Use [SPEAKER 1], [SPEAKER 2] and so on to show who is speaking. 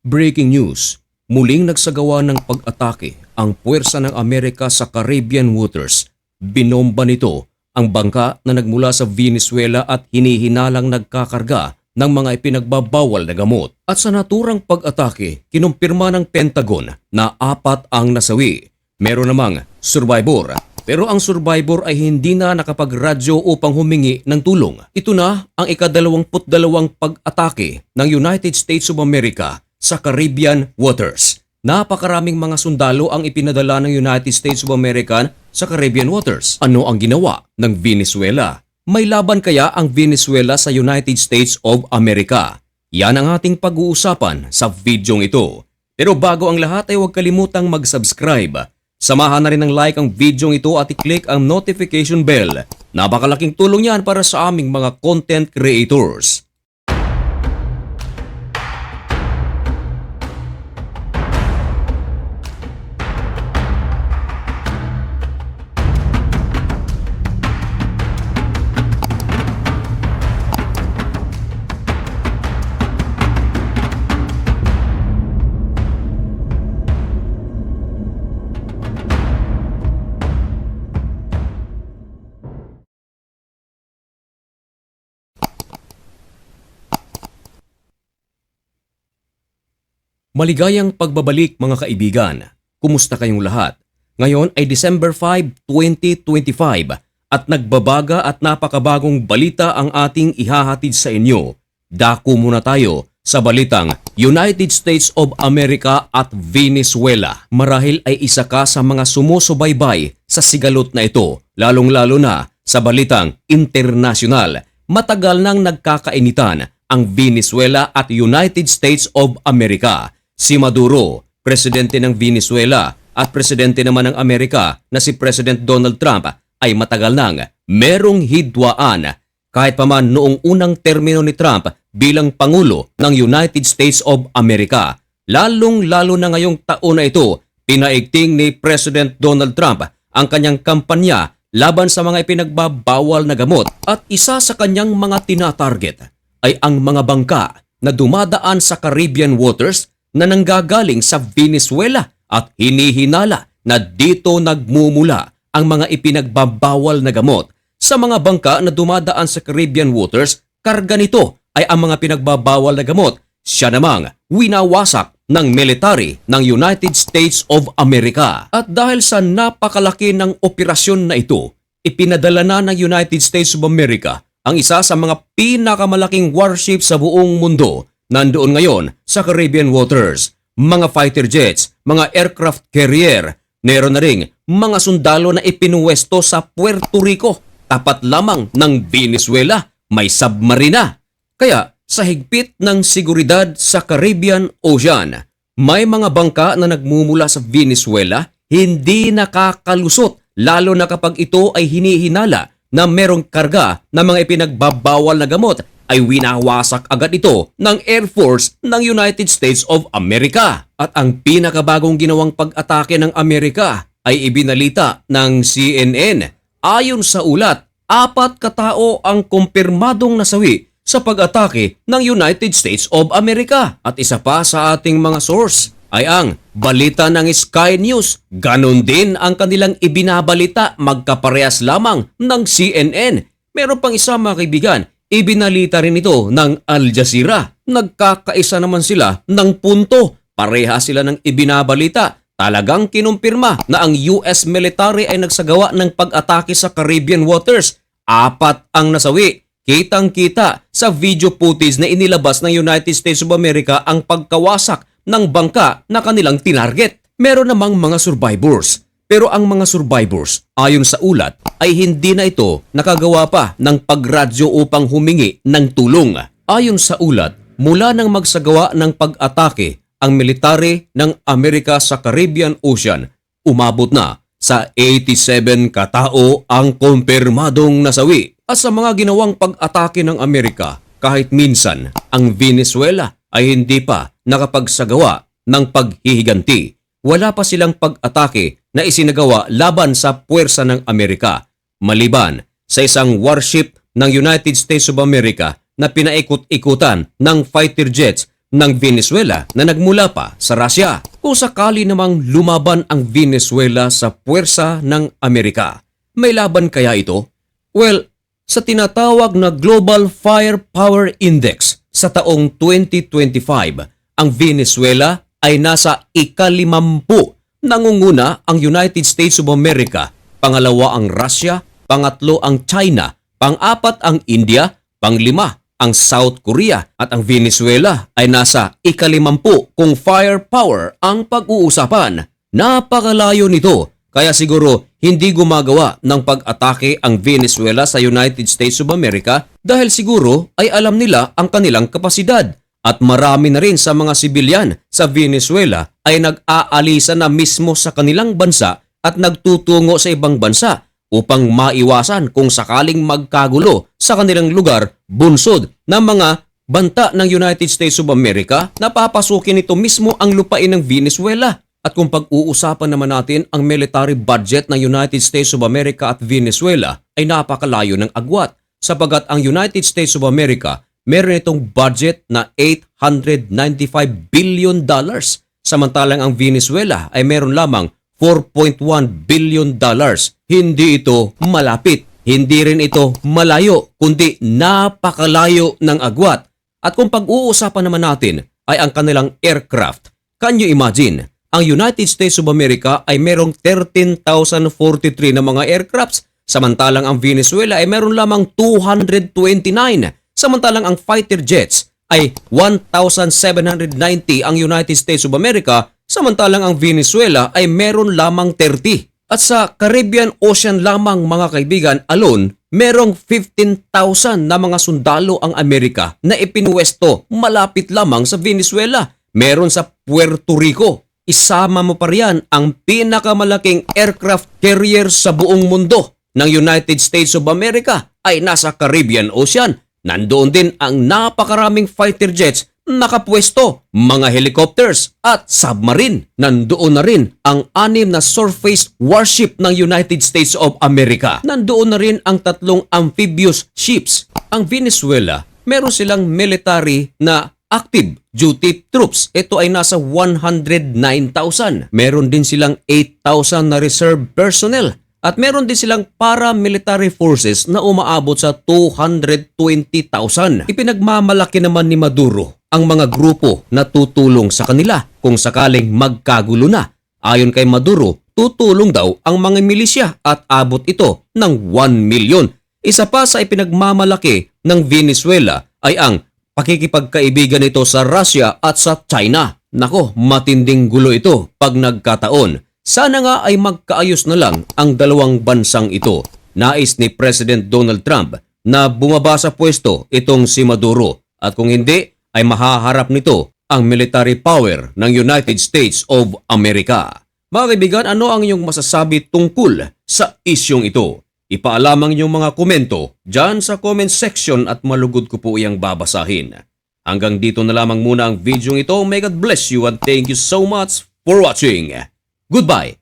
[SPEAKER 1] Breaking news, muling nagsagawa ng pag-atake ang puwersa ng Amerika sa Caribbean waters. Binomba nito ang bangka na nagmula sa Venezuela at hinihinalang nagkakarga ng mga ipinagbabawal na gamot. At sa naturang pag-atake, kinumpirma ng Pentagon na apat ang nasawi. Meron namang survivor pero ang survivor ay hindi na nakapagradyo upang humingi ng tulong. Ito na ang ikadalawamput dalawang pag-atake ng United States of America sa Caribbean waters. Napakaraming mga sundalo ang ipinadala ng United States of America sa Caribbean waters. Ano ang ginawa ng Venezuela? May laban kaya ang Venezuela sa United States of America? Yan ang ating pag-uusapan sa videong ito. Pero bago ang lahat ay huwag kalimutang mag-subscribe. Samahan na rin ng like ang video ito at i-click ang notification bell. Napakalaking tulong yan para sa aming mga content creators. Maligayang pagbabalik mga kaibigan. Kumusta kayong lahat? Ngayon ay December 5, 2025 at nagbabaga at napakabagong balita ang ating ihahatid sa inyo. Dako muna tayo sa balitang United States of America at Venezuela. Marahil ay isa ka sa mga sumusubaybay sa sigalot na ito, lalong-lalo na sa balitang internasyonal. Matagal nang nagkakainitan ang Venezuela at United States of America. Si Maduro, presidente ng Venezuela at presidente naman ng Amerika na si President Donald Trump ay matagal nang merong hidwaan kahit pa man noong unang termino ni Trump bilang Pangulo ng United States of America. Lalong-lalo na ngayong taon na ito, pinaigting ni President Donald Trump ang kanyang kampanya laban sa mga ipinagbabawal na gamot at isa sa kanyang mga tinatarget ay ang mga bangka na dumadaan sa Caribbean waters na nanggagaling sa Venezuela at hinihinala na dito nagmumula ang mga ipinagbabawal na gamot. Sa mga bangka na dumadaan sa Caribbean waters, karga nito ay ang mga pinagbabawal na gamot. Siya namang winawasak ng military ng United States of America. At dahil sa napakalaki ng operasyon na ito, ipinadala na ng United States of America ang isa sa mga pinakamalaking warship sa buong mundo nandoon ngayon sa Caribbean waters. Mga fighter jets, mga aircraft carrier, meron na ring mga sundalo na ipinuwesto sa Puerto Rico. Tapat lamang ng Venezuela, may submarina. Kaya sa higpit ng seguridad sa Caribbean Ocean, may mga bangka na nagmumula sa Venezuela hindi nakakalusot lalo na kapag ito ay hinihinala na merong karga ng mga ipinagbabawal na gamot ay winawasak agad ito ng Air Force ng United States of America. At ang pinakabagong ginawang pag-atake ng Amerika ay ibinalita ng CNN. Ayon sa ulat, apat katao ang kumpirmadong nasawi sa pag-atake ng United States of America. At isa pa sa ating mga source ay ang balita ng Sky News. Ganon din ang kanilang ibinabalita magkaparehas lamang ng CNN. Meron pang isa mga kaibigan, ibinalita rin ito ng Al Jazeera. Nagkakaisa naman sila ng punto. Pareha sila ng ibinabalita. Talagang kinumpirma na ang US military ay nagsagawa ng pag-atake sa Caribbean waters. Apat ang nasawi. Kitang-kita sa video footage na inilabas ng United States of America ang pagkawasak ng bangka na kanilang tinarget. Meron namang mga survivors. Pero ang mga survivors, ayon sa ulat, ay hindi na ito nakagawa pa ng pagradyo upang humingi ng tulong. Ayon sa ulat, mula nang magsagawa ng pag-atake ang military ng Amerika sa Caribbean Ocean, umabot na sa 87 katao ang kumpirmadong nasawi. At sa mga ginawang pag-atake ng Amerika, kahit minsan ang Venezuela ay hindi pa nakapagsagawa ng paghihiganti. Wala pa silang pag-atake na isinagawa laban sa puwersa ng Amerika maliban sa isang warship ng United States of America na pinaikot-ikutan ng fighter jets ng Venezuela na nagmula pa sa Russia. Kung sakali namang lumaban ang Venezuela sa puwersa ng Amerika, may laban kaya ito? Well, sa tinatawag na Global Firepower Index sa taong 2025, ang Venezuela ay nasa ikalimampu. Nangunguna ang United States of America, pangalawa ang Russia, pangatlo ang China, pang-apat ang India, panglima ang South Korea at ang Venezuela ay nasa ikalimampu kung firepower ang pag-uusapan. Napakalayo nito kaya siguro hindi gumagawa ng pag-atake ang Venezuela sa United States of America dahil siguro ay alam nila ang kanilang kapasidad. At marami na rin sa mga sibilyan sa Venezuela ay nag-aalisa na mismo sa kanilang bansa at nagtutungo sa ibang bansa upang maiwasan kung sakaling magkagulo sa kanilang lugar bunsod ng mga banta ng United States of America na papasukin nito mismo ang lupain ng Venezuela. At kung pag-uusapan naman natin ang military budget ng United States of America at Venezuela ay napakalayo ng agwat sapagat ang United States of America meron itong budget na 895 billion dollars samantalang ang Venezuela ay meron lamang 4.1 billion dollars. Hindi ito malapit, hindi rin ito malayo, kundi napakalayo ng agwat. At kung pag-uusapan naman natin ay ang kanilang aircraft, can you imagine? Ang United States of America ay merong 13,043 na mga aircrafts, samantalang ang Venezuela ay meron lamang 229. Samantalang ang fighter jets ay 1,790 ang United States of America, samantalang ang Venezuela ay meron lamang 30. At sa Caribbean Ocean lamang mga kaibigan alone, merong 15,000 na mga sundalo ang Amerika na ipinwesto malapit lamang sa Venezuela. Meron sa Puerto Rico. Isama mo pa riyan ang pinakamalaking aircraft carrier sa buong mundo ng United States of America ay nasa Caribbean Ocean. Nandoon din ang napakaraming fighter jets nakapwesto, mga helicopters at submarine. Nandoon na rin ang anim na surface warship ng United States of America. Nandoon na rin ang tatlong amphibious ships. Ang Venezuela, meron silang military na active duty troops. Ito ay nasa 109,000. Meron din silang 8,000 na reserve personnel. At meron din silang paramilitary forces na umaabot sa 220,000. Ipinagmamalaki naman ni Maduro ang mga grupo na tutulong sa kanila kung sakaling magkagulo na. Ayon kay Maduro, tutulong daw ang mga milisya at abot ito ng 1 milyon. Isa pa sa ipinagmamalaki ng Venezuela ay ang pakikipagkaibigan nito sa Russia at sa China. Nako, matinding gulo ito pag nagkataon. Sana nga ay magkaayos na lang ang dalawang bansang ito. Nais ni President Donald Trump na bumaba sa pwesto itong si Maduro at kung hindi ay mahaharap nito ang military power ng United States of America. Mga kaibigan, ano ang inyong masasabi tungkol sa isyong ito? Ipaalam ang inyong mga komento dyan sa comment section at malugod ko po iyang babasahin. Hanggang dito na lamang muna ang video ito. May God bless you and thank you so much for watching. Goodbye